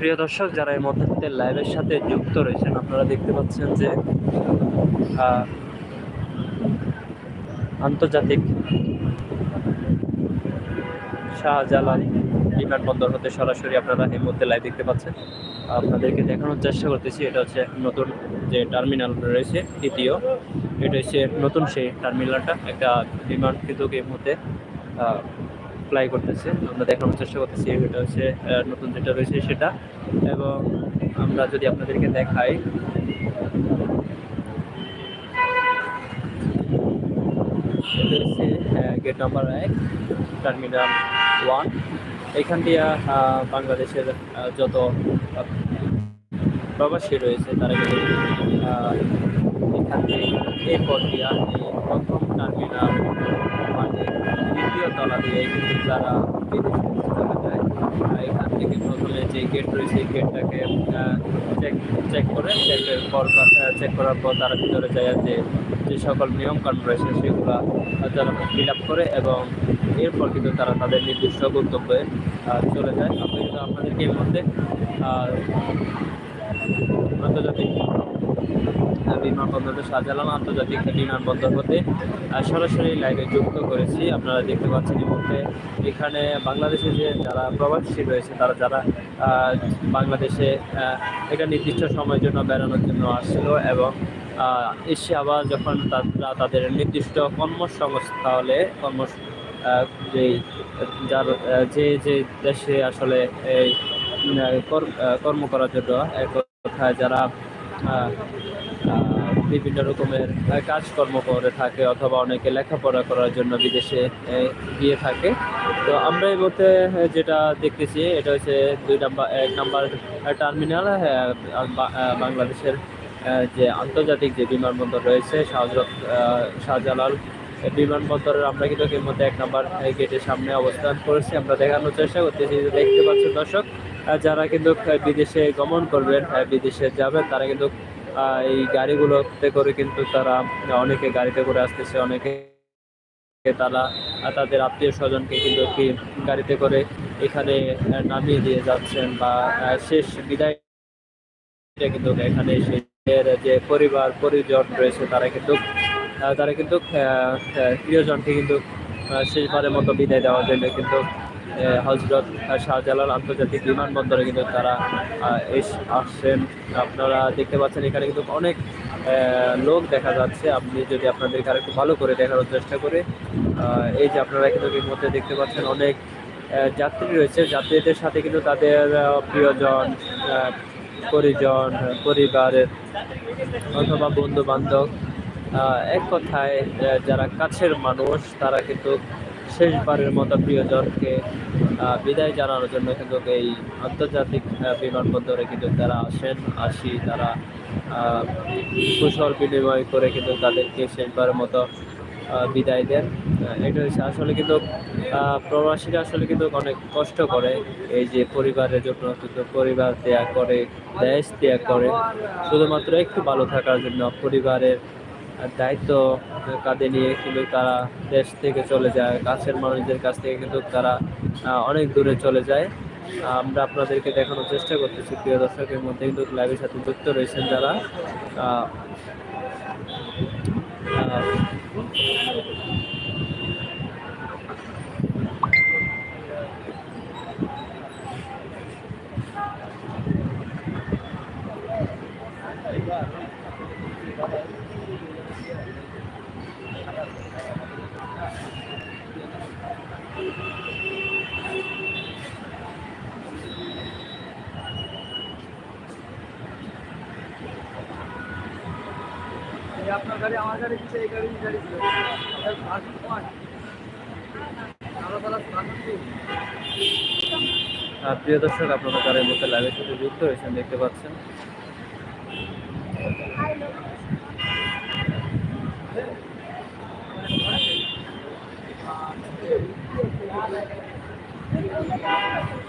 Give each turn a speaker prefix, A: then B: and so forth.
A: প্রিয় দর্শক, যারা এই মধ্যে লাইভের সাথে যুক্ত রয়েছেন, আপনারা দেখতে পাচ্ছেন যে আন্তর্জাতিক শাহজালাল বিমানবন্দর হতে সরাসরি আপনারা এই মধ্যে লাইভ দেখতে পাচ্ছেন। আপনাদেরকে দেখানোর চেষ্টা করতেছি, এটা হচ্ছে নতুন যে টার্মিনাল রয়েছে, দ্বিতীয়। এটা হচ্ছে নতুন সেই টার্মিনালটা একটা বিমান কিন্তু এই মুহূর্তে ফ্লাই করতেছে। আমরা দেখানোর চেষ্টা করতেছি, এটা হচ্ছে নতুন যেটা রয়েছে সেটা। এবং আমরা যদি আপনাদেরকে দেখাই। হচ্ছে গেট নাম্বার এক টার্মিনাল ওয়ান এখান দিয়ে বাংলাদেশের যত প্রবাসী রয়েছে, তারা কিন্তু এখান থেকে এরপর দিয়া এই প্রথম টার্মিনাল মানে তলা দিয়ে তারা বিদেশে চলে যায়। এখান থেকে প্রথমে যে গেট রয়েছে গেটটাকে চেক চেক করে চেকের পর চেক করার পর তারা ভিতরে যায় যে যে সকল নিয়ম নিয়মকানুন রয়েছে সেগুলো তারা ফিল আপ করে এবং এরপর কিন্তু তারা তাদের নির্দিষ্ট গন্তব্যে চলে যায়। আপনি কিন্তু আপনাদেরকে এর মধ্যে আন্তর্জাতিক বিমানবন্দর শাহজালাল আন্তর্জাতিক বিমানবন্দর হতে। সরাসরি লাইভে যুক্ত করেছি। আপনারা দেখতে পাচ্ছেন এই এখানে বাংলাদেশে যে যারা প্রবাসী রয়েছে, তারা যারা বাংলাদেশে একটা নির্দিষ্ট সময়ের জন্য বেড়ানোর জন্য আসছিল এবং এসে আবার যখন তারা তাদের নির্দিষ্ট কর্মসংস্থানে কর্ম যেই যার যে যে দেশে আসলে এই কর্ম করার জন্য এক কথায় যারা বিভিন্ন রকমের কাজকর্ম করে থাকে অথবা অনেকে লেখাপড়া করার জন্য বিদেশে গিয়ে থাকে। তো আমরা এই আহ, যেটা দেখতেছি এটা হচ্ছে দুই নাম্বার এক নাম্বার টার্মিনাল বাংলাদেশের যে আন্তর্জাতিক যে বিমানবন্দর রয়েছে আহ, শাহজালাল বিমানবন্দরের আমরা কিন্তু এর মধ্যে এক নাম্বার গেটের সামনে অবস্থান করেছি। আমরা দেখানোর চেষ্টা করতেছি দেখতে পাচ্ছেন দর্শক যারা কিন্তু বিদেশে গমন করবেন বিদেশে যাবেন তারা কিন্তু এই গাড়িগুলোতে করে কিন্তু তারা অনেকে গাড়িতে করে আসতেছে, অনেকে তারা তাদের আত্মীয় স্বজনকে কিন্তু কি গাড়িতে করে এখানে নামিয়ে দিয়ে যাচ্ছেন বা শেষ বিদায় কিন্তু এখানে এর যে পরিবার, পরিজন রয়েছে তারা কিন্তু তারা কিন্তু প্রিয়জনকে কিন্তু শেষবারের মতো বিদায় দেওয়ার জন্য কিন্তু হজরত শাহজালাল আন্তর্জাতিক বিমানবন্দরে কিন্তু তারা আসছেন। আপনারা দেখতে পাচ্ছেন এখানে কিন্তু অনেক লোক দেখা যাচ্ছে। আপনি যদি আপনাদেরকে আর একটু ভালো করে দেখানোর চেষ্টা করে এই যে আপনারা কিন্তু এর মধ্যে দেখতে পাচ্ছেন অনেক যাত্রী রয়েছে। যাত্রীদের সাথে কিন্তু তাদের প্রিয়জন পরিজন পরিবারের অথবা বন্ধু বান্ধব এক কথায় যারা কাছের মানুষ, তারা কিন্তু শেষবারের মতো প্রিয়জনকে বিদায় জানানোর জন্য কিন্তু এই আন্তর্জাতিক বিমানবন্দরে কিন্তু তারা আসেন, আসি, তারা কুশল বিনিময় করে কিন্তু তাদেরকে শেষবারের মতো বিদায় দেন। এটা হচ্ছে আসলে কিন্তু প্রবাসীরা আসলে কিন্তু অনেক কষ্ট করে এই যে পরিবারের জন্য, কিন্তু পরিবার ত্যাগ করে, দেশ ত্যাগ করে। শুধুমাত্র একটু ভালো থাকার জন্য পরিবারের দায়িত্ব কাঁধে নিয়ে কিন্তু তারা দেশ থেকে চলে যায়, কাছের মানুষদের কাছ থেকে কিন্তু তারা অনেক দূরে চলে যায়। আমরা আপনাদেরকে দেখানোর চেষ্টা করতেছি, প্রিয় দর্শকের মধ্যে কিন্তু লাইভের সাথে যুক্ত রয়েছেন যারা।
B: আপনার গাড়ি, আমার গাড়ি এই গাড়ি
A: প্রিয় দর্শক, আপনারা এই মুহূর্তে লাইভের সাথে যুক্ত রয়েছেন, দেখতে পাচ্ছেন।